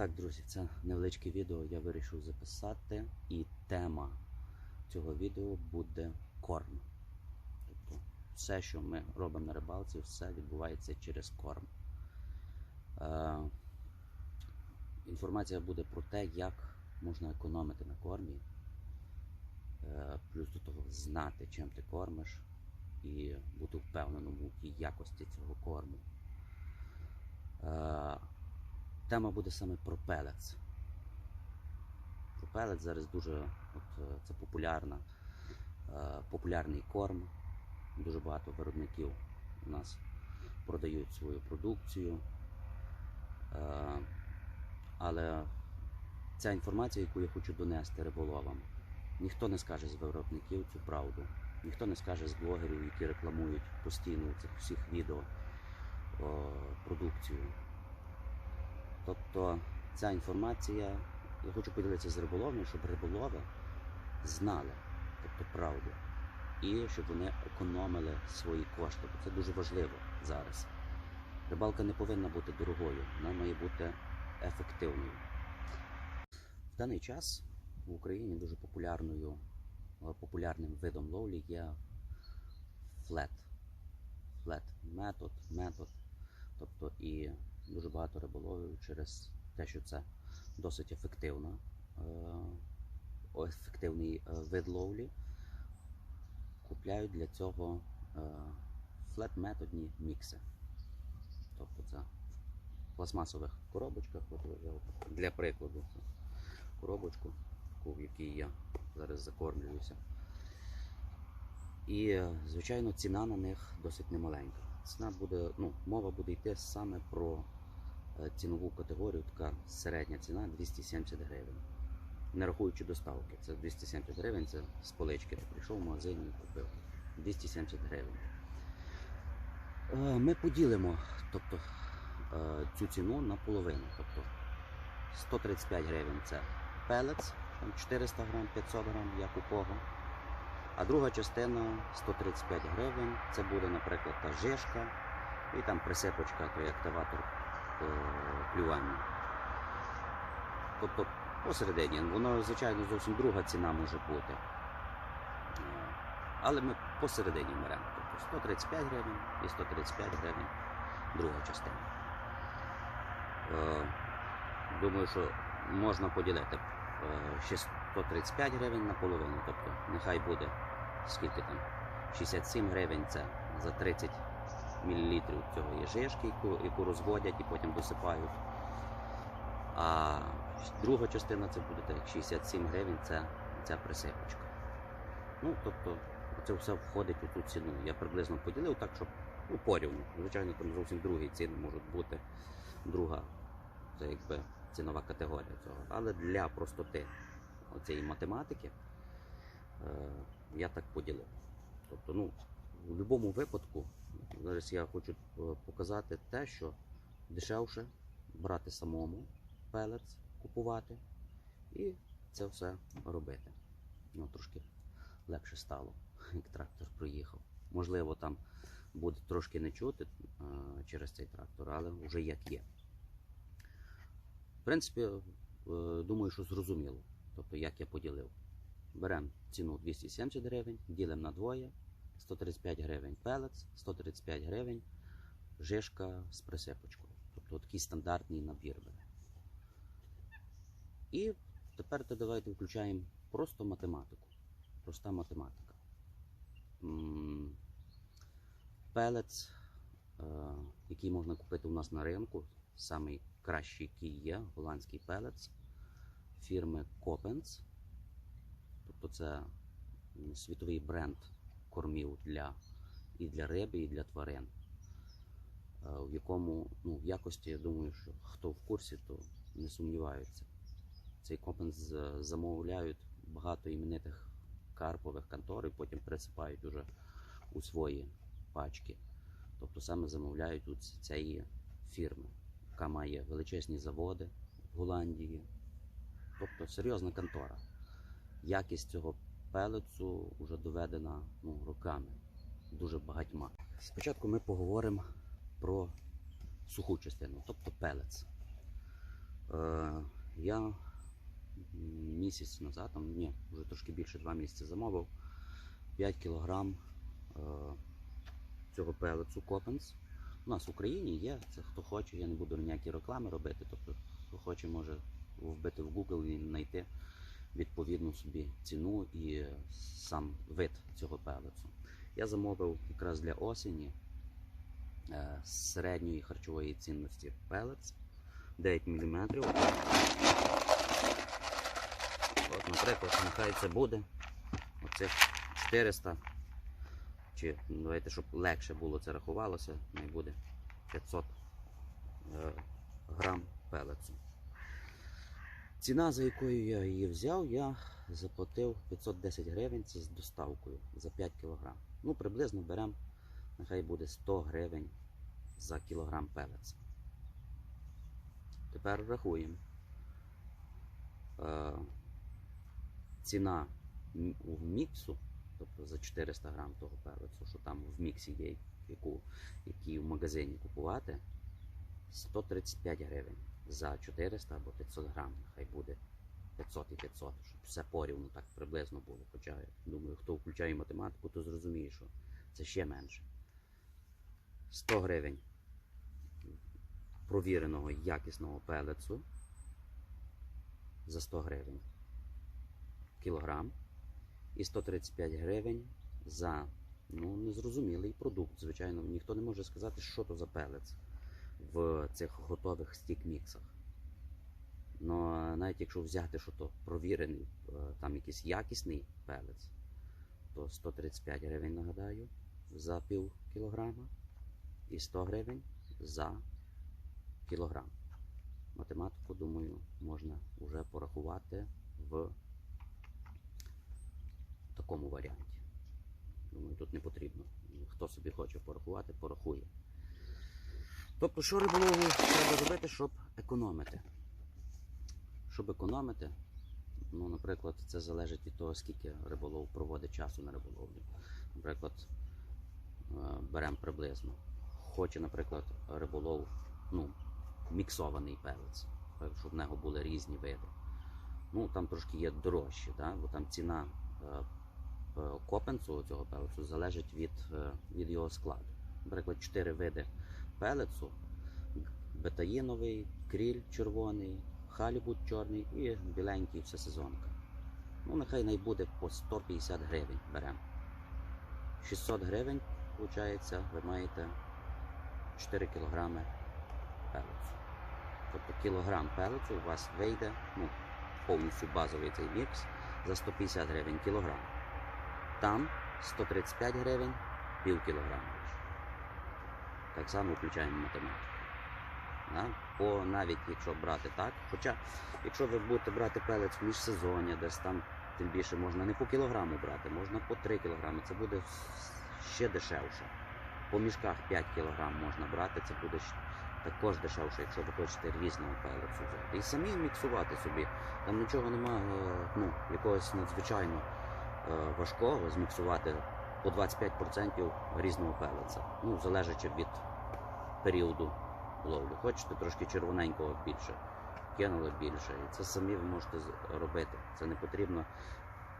Так, друзі, це невеличке відео я вирішив записати, і тема цього відео буде корм. Тобто все, що ми робимо на рибалці, все відбувається через корм. Е, інформація буде про те, як можна економити на кормі, е, плюс до того знати, чим ти кормиш, і бути впевненим у якості цього корму. Е, Тема буде саме про пелець. Про пелець зараз дуже от, е, це популярна, е, популярний корм. Дуже багато виробників у нас продають свою продукцію. Е, але ця інформація, яку я хочу донести риболовам, ніхто не скаже з виробників цю правду. Ніхто не скаже з блогерів, які рекламують постійно у цих всіх відео продукцію. Тобто ця інформація, я хочу поділитися з риболовами, щоб риболови знали тобто правду. І щоб вони економили свої кошти. Це дуже важливо зараз. Рибалка не повинна бути дорогою, вона має бути ефективною. В даний час в Україні дуже популярною, популярним видом ловлі є флет. Флет метод, метод. Тобто і дуже багато риболовів через те, що це досить ефективна, е, ефективний е, вид ловлі, купляють для цього е, флет-методні мікси. Тобто це в пластмасових коробочках, для прикладу, коробочку, в якій я зараз закормлююся. І, звичайно, ціна на них досить немаленька. Ціна буде, ну, мова буде йти саме про цінову категорію, така середня ціна 270 гривень. Не рахуючи доставки, це 270 гривень, це з полички. Ти прийшов в магазин і купив. 270 гривень. Е, Ми поділимо тобто, е, цю ціну на половину. Тобто 135 гривень це пелець, 400 грам, 500 грам, як у кого. А друга частина 135 гривень. Це буде, наприклад, та жишка і там присипочка, той активатор клювання. Тобто посередині, воно, звичайно, зовсім друга ціна може бути. Е, Але ми посередині беремо. Тобто 135 гривень і 135 гривень друга частина. Е, Думаю, що можна поділити е, ще 135 гривень на половину. Тобто нехай буде скільки там 67 гривень це за 30 мл цього є яку, яку розводять і потім досипають. А друга частина це буде так, 67 гривень це ця присипочка. Ну, тобто, це все входить у ту ціну. Я приблизно поділив так, щоб ну, порівну. Звичайно, там зовсім другі ціни можуть бути. Друга, це якби цінова категорія цього. Але для простоти цієї математики е, я так поділив. Тобто, ну, в будь-якому випадку, зараз я хочу е, показати те, що дешевше брати самому пелець, купувати і це все робити. Ну, трошки легше стало, як трактор проїхав. Можливо, там буде трошки не чути е, через цей трактор, але вже як є. В принципі, е, думаю, що зрозуміло, тобто як я поділив. Беремо ціну 270 гривень, ділимо на двоє, 135 гривень пелець, 135 гривень жишка з присипочкою. Тобто такий стандартний набір бере. І тепер то давайте включаємо просто математику. Проста математика. Пелець, е, який можна купити у нас на ринку, самий кращий, який є, голландський пелець фірми Копенс. Тобто це світовий бренд кормів для, і для риби, і для тварин. Е, В якому ну, в якості, я думаю, що хто в курсі, то не сумніваються. Цей Копенс замовляють багато іменитих карпових контор і потім присипають уже у свої пачки. Тобто саме замовляють у цієї фірми, яка має величезні заводи в Голландії. Тобто серйозна контора. Якість цього пелецу вже доведена ну, роками, дуже багатьма. Спочатку ми поговоримо про суху частину, тобто пелець. Е, я місяць назад, там, ні, вже трошки більше два місяці замовив 5 кілограм е, цього пелецу Копенс. У нас в Україні є, це хто хоче, я не буду ніякі реклами робити. Тобто, хто хоче, може вбити в Google і знайти відповідну собі ціну і сам вид цього пелецу. Я замовив якраз для осені е, середньої харчової цінності пелець 9 мм. От, наприклад, нехай це буде оцих 400 чи давайте, щоб легше було це рахувалося, буде 500 е, грам пелецу. Ціна, за якою я її взяв, я заплатив 510 гривень з доставкою за 5 кг. Ну, приблизно беремо, нехай буде 100 гривень за кілограм пелець. Тепер рахуємо. Е, ціна в міксу, тобто за 400 грам того пелецу, що там в міксі є, який в магазині купувати, 135 гривень за 400 або 500 грам. Хай буде 500 і 500, щоб все порівну так приблизно було. Хоча, думаю, хто включає математику, то зрозуміє, що це ще менше. 100 гривень провіреного якісного пелецу за 100 гривень кілограм і 135 гривень за ну, незрозумілий продукт. Звичайно, ніхто не може сказати, що то за пелець в цих готових стік-міксах. Ну, навіть якщо взяти, що то провірений, е, там якийсь якісний пелець, то 135 гривень, нагадаю, за пів кілограма і 100 гривень за кілограм. Математику, думаю, можна вже порахувати в такому варіанті. Думаю, тут не потрібно. Хто собі хоче порахувати, порахує. Тобто, що риболову треба робити, щоб економити? Щоб економити, ну, наприклад, це залежить від того, скільки риболов проводить часу на риболовлі. Наприклад, е, беремо приблизно. Хоче, наприклад, риболов, ну, міксований пелець, щоб в нього були різні види. Ну, там трошки є дорожче, да? бо там ціна е, е, копенцу цього пелецу залежить від, від його складу. Наприклад, чотири види пелецу: бетаїновий, кріль червоний, халібут чорний і біленький всесезонка. Ну, нехай най буде по 150 гривень беремо. 600 гривень, виходить, ви маєте 4 кілограми пелецу. Тобто кілограм пелецу у вас вийде, ну, повністю базовий цей мікс за 150 гривень кілограм. Там 135 гривень пів кілограма. Так само включаємо математику. Да? По навіть якщо брати так. Хоча, якщо ви будете брати пелець в міжсезоння, десь там тим більше можна не по кілограму брати, можна по 3 кілограми. Це буде ще дешевше. По мішках 5 кілограм можна брати, це буде також дешевше, якщо ви хочете різного пелецю взяти. І самі міксувати собі. Там нічого немає, ну, якогось надзвичайно е, важкого зміксувати по 25% різного пелеця. Ну, залежачи від періоду ловлі. Хочете трошки червоненького більше, кинули більше. І це самі ви можете робити. Це не потрібно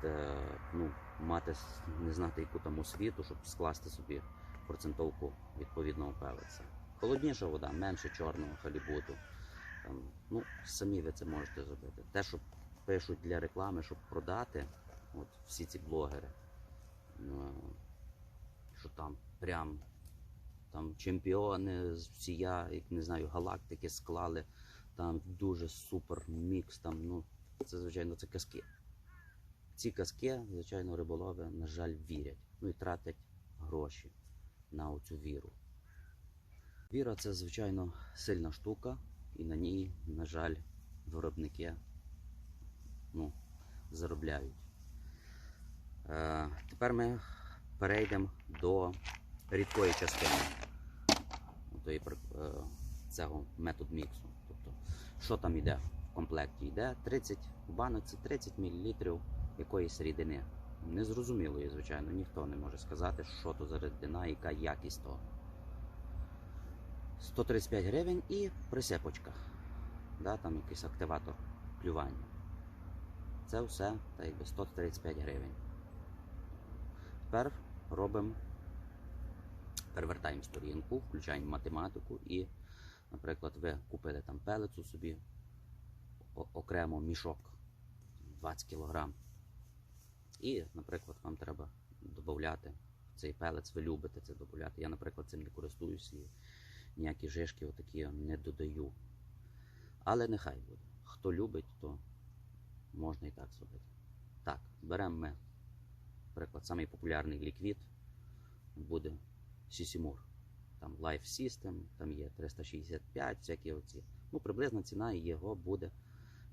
е, ну, мати не знати яку там освіту, щоб скласти собі процентовку відповідного пелеця. Холодніша вода, менше чорного халібуту. Там, ну, самі ви це можете зробити. Те, що пишуть для реклами, щоб продати, от всі ці блогери, що там прям там чемпіони з всія, як не знаю, галактики склали, там дуже супер мікс, там, ну, це, звичайно, це казки. Ці казки, звичайно, риболови, на жаль, вірять. Ну і тратять гроші на оцю віру. Віра це, звичайно, сильна штука, і на ній, на жаль, виробники ну, заробляють. Е, тепер ми перейдемо до рідкої частини е, цього метод міксу. Тобто, що там йде в комплекті? Йде 30 в баноці 30 мл якоїсь рідини. Незрозумілої, звичайно, ніхто не може сказати, що то за рідина, яка якість того. 135 гривень і присипочка. да, там якийсь активатор клювання. Це все та якби 135 гривень. Тепер робимо, перевертаємо сторінку, включаємо математику і, наприклад, ви купили там пелицю собі, окремо мішок 20 кг. І, наприклад, вам треба додати цей пелець, ви любите це додати. Я, наприклад, цим не користуюсь і ніякі жишки отакі не додаю. Але нехай буде. Хто любить, то можна і так зробити. Так, беремо ми, наприклад, самий популярний ліквід буде Сісімур. Там Life System, там є 365, всякі оці. Ну, приблизна ціна його буде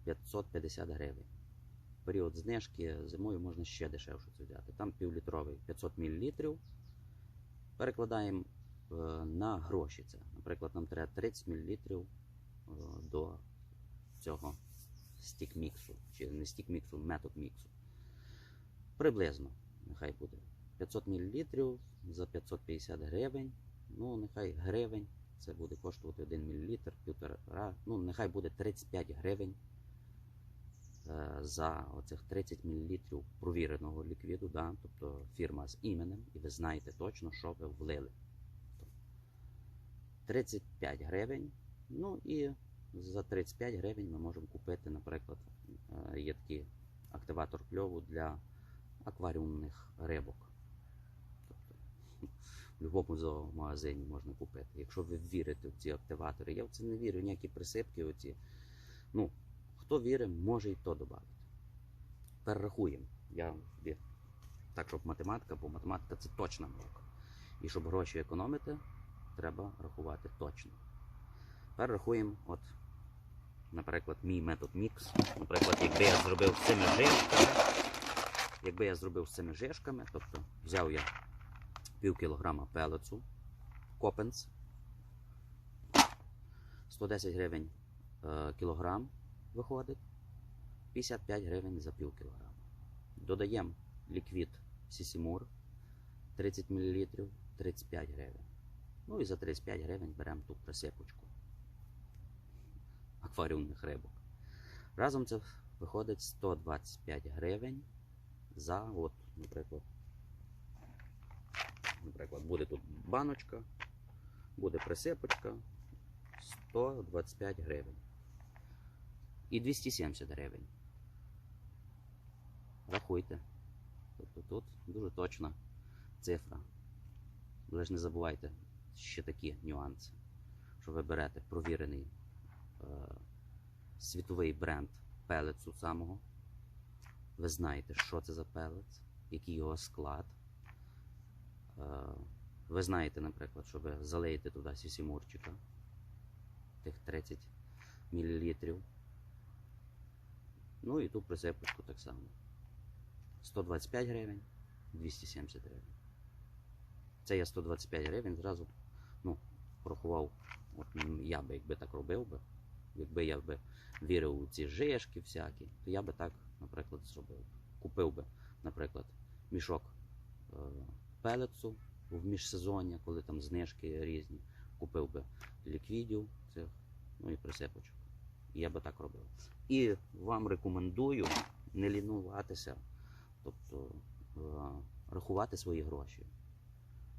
550 гривень. Період знижки зимою можна ще дешевше це взяти. Там півлітровий 500 мл. Перекладаємо е, на гроші це. Наприклад, нам треба 30 мл е, до цього стік-міксу, чи не стік-міксу, метод міксу. Приблизно, нехай буде 500 мл за 550 гривень. Ну, нехай гривень. Це буде коштувати 1 мл, півтора. Ну, нехай буде 35 гривень е, за оцих 30 мл провіреного ліквіду, да? тобто фірма з іменем, і ви знаєте точно, що ви влили. 35 гривень. Ну і за 35 гривень ми можемо купити, наприклад, е, є такий активатор кльову для акваріумних рибок. Тобто в будь-якому зоомагазині можна купити. Якщо ви вірите в ці активатори, я в це не вірю, ніякі присипки оці. Ну, хто вірить, може і то додати. Перерахуємо. Я так, щоб математика, бо математика це точна наука. І щоб гроші економити, треба рахувати точно. Тепер рахуємо, от, наприклад, мій метод мікс. Наприклад, якби я зробив цими жишками, якби я зробив з цими жишками, тобто взяв я пів кілограма пелецу, копенс, 110 гривень е, кілограм виходить, 55 гривень за пів кілограма. Додаємо ліквід Сісімур 30 мл, 35 гривень. Ну і за 35 гривень беремо ту присипочку акваріумних рибок. Разом це виходить 125 гривень за, от, наприклад, наприклад, буде тут баночка, буде присипочка 125 гривень. І 270 гривень. Рахуйте. Тобто тут дуже точна цифра. Ви ж не забувайте ще такі нюанси, що ви берете провірений е, світовий бренд пелецу самого. Ви знаєте, що це за пелець, який його склад. Е, ви знаєте, наприклад, що ви залиєте туди сісімурчика, тих 30 мл. Ну і ту присипочку так само. 125 гривень, 270 гривень. Це я 125 гривень зразу ну, порахував. От я би, якби так робив би, якби я би вірив у ці жишки всякі, то я би так, наприклад, зробив. Купив би, наприклад, мішок е, пелецу в міжсезоння, коли там знижки різні. Купив би ліквідів цих, ну і присипочок. Я би так робив. І вам рекомендую не лінуватися, тобто е, рахувати свої гроші.